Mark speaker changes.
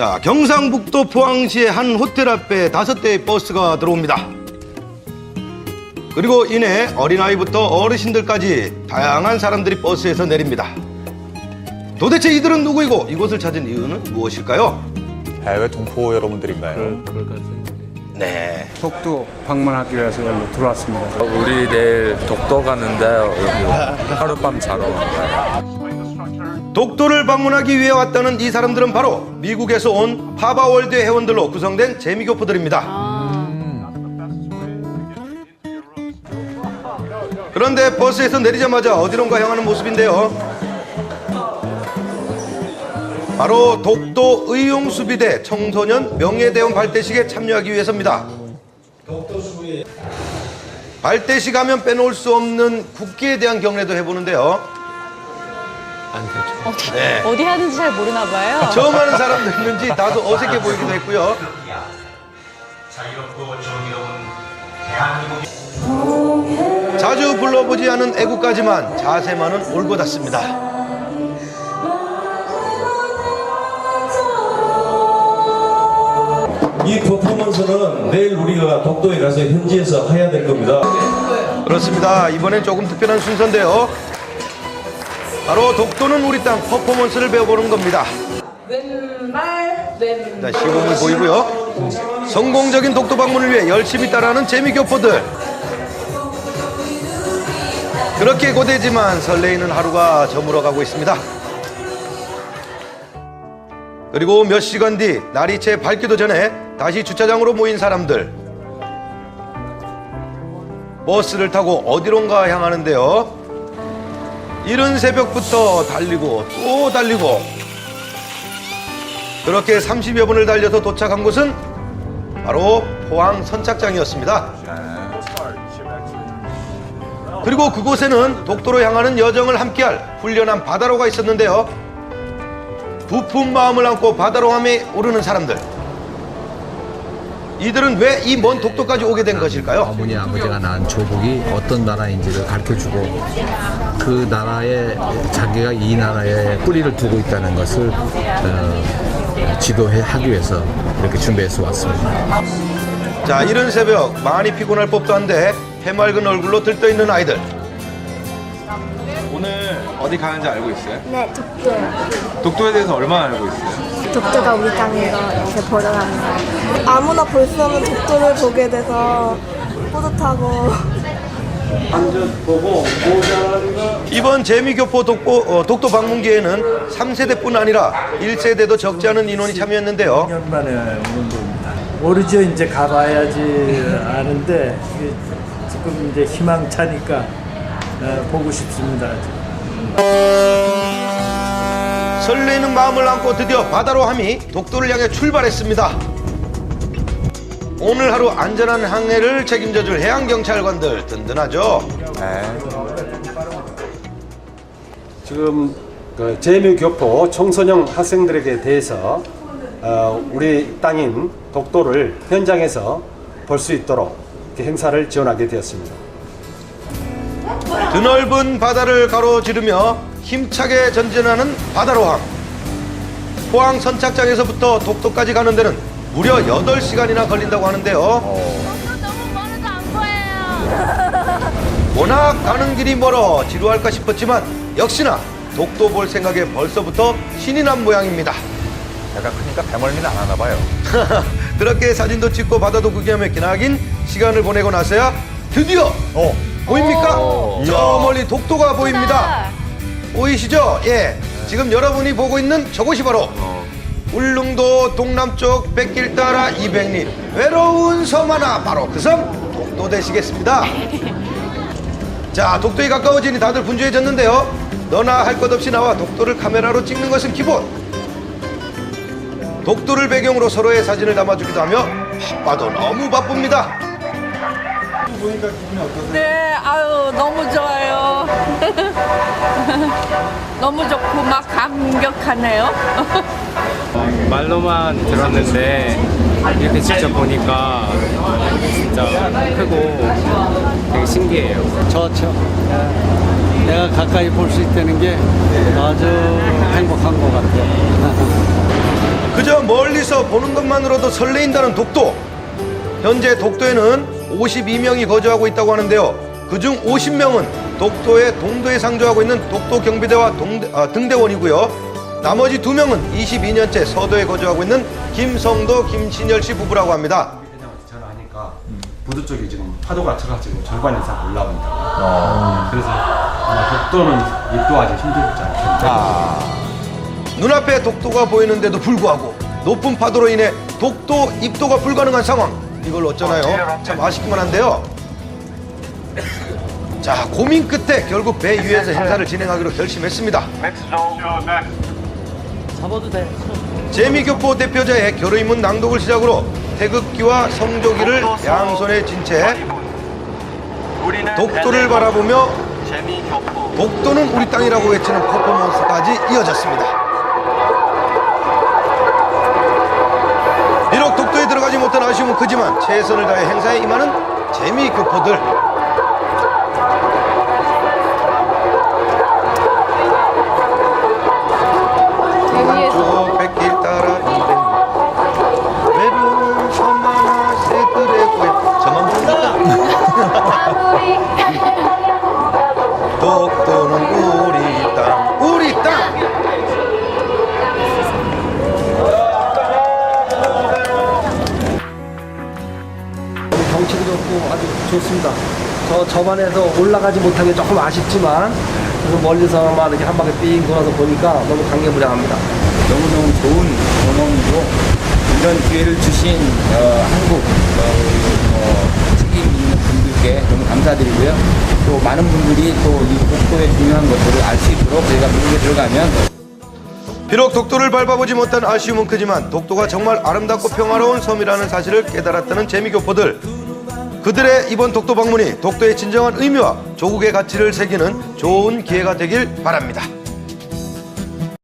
Speaker 1: 자, 경상북도 포항시의 한 호텔 앞에 다섯 대의 버스가 들어옵니다. 그리고 이내 어린아이부터 어르신들까지 다양한 사람들이 버스에서 내립니다. 도대체 이들은 누구이고 이곳을 찾은 이유는 무엇일까요?
Speaker 2: 해외 동포 여러분들인가요?
Speaker 3: 그럴, 그럴 것 같아요.
Speaker 1: 네.
Speaker 4: 독도 방문하기 위해서 여기로 들어왔습니다.
Speaker 3: 우리 내일 독도 가는데요. 여기 하룻밤 자러 왔어요.
Speaker 1: 독도를 방문하기 위해 왔다는 이 사람들은 바로 미국에서 온 파바월드 회원들로 구성된 재미교포들입니다. 그런데 버스에서 내리자마자 어디론가 향하는 모습인데요. 바로 독도 의용수비대 청소년 명예대원 발대식에 참여하기 위해서입니다. 발대식 하면 빼놓을 수 없는 국기에 대한 경례도 해보는데요.
Speaker 5: 어디,
Speaker 1: 네.
Speaker 5: 어디 하는지 잘 모르나 봐요.
Speaker 1: 처음 하는 사람들인지 다소 어색해 보이기도 했고요. 자주 불러보지 않은 애국가지만 자세만은 올고 닿습니다.
Speaker 6: 이 퍼포먼스는 내일 우리가 독도에 가서 현지에서 해야 될 겁니다.
Speaker 1: 그렇습니다. 이번엔 조금 특별한 순서인데요. 바로 독도는 우리 땅 퍼포먼스를 배워보는 겁니다.
Speaker 7: 왼발 왼
Speaker 1: 자, 시범을 보이고요. 성공적인 독도 방문을 위해 열심히 따라하는 재미교포들. 그렇게 고되지만 설레이는 하루가 저물어가고 있습니다. 그리고 몇 시간 뒤 날이 채 밝기도 전에 다시 주차장으로 모인 사람들. 버스를 타고 어디론가 향하는데요. 이른 새벽부터 달리고 또 달리고 그렇게 30여 분을 달려서 도착한 곳은 바로 포항 선착장이었습니다. 그리고 그곳에는 독도로 향하는 여정을 함께할 훌륭한 바다로가 있었는데요. 부푼 마음을 안고 바다로 함에 오르는 사람들. 이들은 왜 이 먼 독도까지 오게 된 것일까요?
Speaker 8: 어머니 아버지가 낳은 조국이 어떤 나라인지를 가르쳐주고 그 나라에 자기가 이 나라에 뿌리를 두고 있다는 것을 어, 지도해 하기 위해서 이렇게 준비해서 왔습니다.
Speaker 1: 자, 이른 새벽 많이 피곤할 법도 한데 해맑은 얼굴로 들떠있는 아이들.
Speaker 9: 어디 가는지 알고 있어요?
Speaker 10: 네, 독도요.
Speaker 9: 독도에 대해서 얼마나 알고 있어요?
Speaker 10: 독도가 우리 거 이렇게 보러 가는 거. 아무나 볼 수 없는 독도를 보게 돼서 뿌듯하고
Speaker 1: 이번 재미교포 독도, 어, 독도 방문기에는 3세대뿐 아니라 1세대도 적지 않은 인원이 참여했는데요.
Speaker 4: 2년 만에 오는 겁니다. 모르죠. 이제 가봐야지 아는데 이게 지금 이제 희망차니까 어, 보고 싶습니다.
Speaker 1: 설레는 마음을 안고 드디어 바다로 함이 독도를 향해 출발했습니다. 오늘 하루 안전한 항해를 책임져줄 해양경찰관들 든든하죠.
Speaker 2: 네.
Speaker 11: 지금 그 재미교포 청소년 학생들에게 대해서 어, 우리 땅인 독도를 현장에서 볼 수 있도록 행사를 지원하게 되었습니다.
Speaker 1: 드넓은 바다를 가로지르며 힘차게 전진하는 바다로함. 포항 선착장에서부터 독도까지 가는 데는 무려 8시간이나 걸린다고 하는데요.
Speaker 5: 너무 멀어서 안 보여요.
Speaker 1: 워낙 가는 길이 멀어 지루할까 싶었지만 역시나 독도 볼 생각에 벌써부터 신이 난 모양입니다.
Speaker 2: 배가 크니까 배멀미는 안 하나 봐요.
Speaker 1: 그렇게 사진도 찍고 바다도 구경하며 기나긴 시간을 보내고 나서야 드디어
Speaker 2: 어.
Speaker 1: 보입니까?
Speaker 5: 오.
Speaker 1: 저 멀리 독도가 보입니다. 보이시죠? 예. 지금 여러분이 보고 있는 저곳이 바로 울릉도 동남쪽 백길 따라 200리 외로운 섬 하나 바로 그 섬 독도 되시겠습니다. 자, 독도에 가까워지니 다들 분주해졌는데요. 너나 할 것 없이 나와 독도를 카메라로 찍는 것은 기본. 독도를 배경으로 서로의 사진을 담아주기도 하며 바빠도 너무 바쁩니다.
Speaker 7: 네, 아유 너무 좋아요. 너무 좋고 막 감격하네요.
Speaker 4: 말로만 들었는데 이렇게 직접 보니까 진짜 크고 되게 신기해요.
Speaker 8: 좋죠. 내가 가까이 볼 수 있다는 게 아주 행복한 것 같아요.
Speaker 1: 그저 멀리 멀리서 보는 것만으로도 설레인다는 독도. 현재 독도에는 52명이 거주하고 있다고 하는데요. 그중 50명은 독도의 동도에 상주하고 있는 독도 경비대와 동대, 아, 등대원이고요. 나머지 두 명은 22년째 서도에 거주하고 있는 김성도, 김신열 씨 부부라고 합니다.
Speaker 11: 전화하니까 부두 쪽에 지금 파도가 쳐가지고 절반 이상 올라온다. 그래서 아마 독도는 입도하기 힘들지 않겠나.
Speaker 1: 눈앞에 독도가 보이는데도 불구하고 높은 파도로 인해 독도 입도가 불가능한 상황. 이걸 어쩌나요? 참 아쉽기만 한데요. 자, 고민 끝에 결국 배 위에서 행사를 진행하기로 결심했습니다. 재미교포 대표자의 결의문 낭독을 시작으로 태극기와 성조기를 양손에 쥔 채 독도를 바라보며 독도는 우리 땅이라고 외치는 퍼포먼스까지 이어졌습니다. 아쉬움은 크지만 최선을 다해 행사에 임하는 재미교포들.
Speaker 12: 경치도 좋고 아주 좋습니다. 저 저반에서 올라가지 못하게 조금 아쉽지만 그래서 멀리서만 이렇게 한 바퀴 삥 돌아서 보니까 너무 감개무량합니다.
Speaker 3: 너무너무 좋은 경험이고 이런 기회를 주신 어, 한국 어, 어, 책임 있는 분들께 너무 감사드리고요. 또 많은 분들이 또 이 독도의 중요한 것들을 알 수 있도록 저희가 미국에 들어가면
Speaker 1: 비록 독도를 밟아보지 못한 아쉬움은 크지만 독도가 정말 아름답고 평화로운 섬이라는 사실을 깨달았다는 재미교포들 그들의 이번 독도 방문이 독도의 진정한 의미와 조국의 가치를 새기는 좋은 기회가 되길 바랍니다.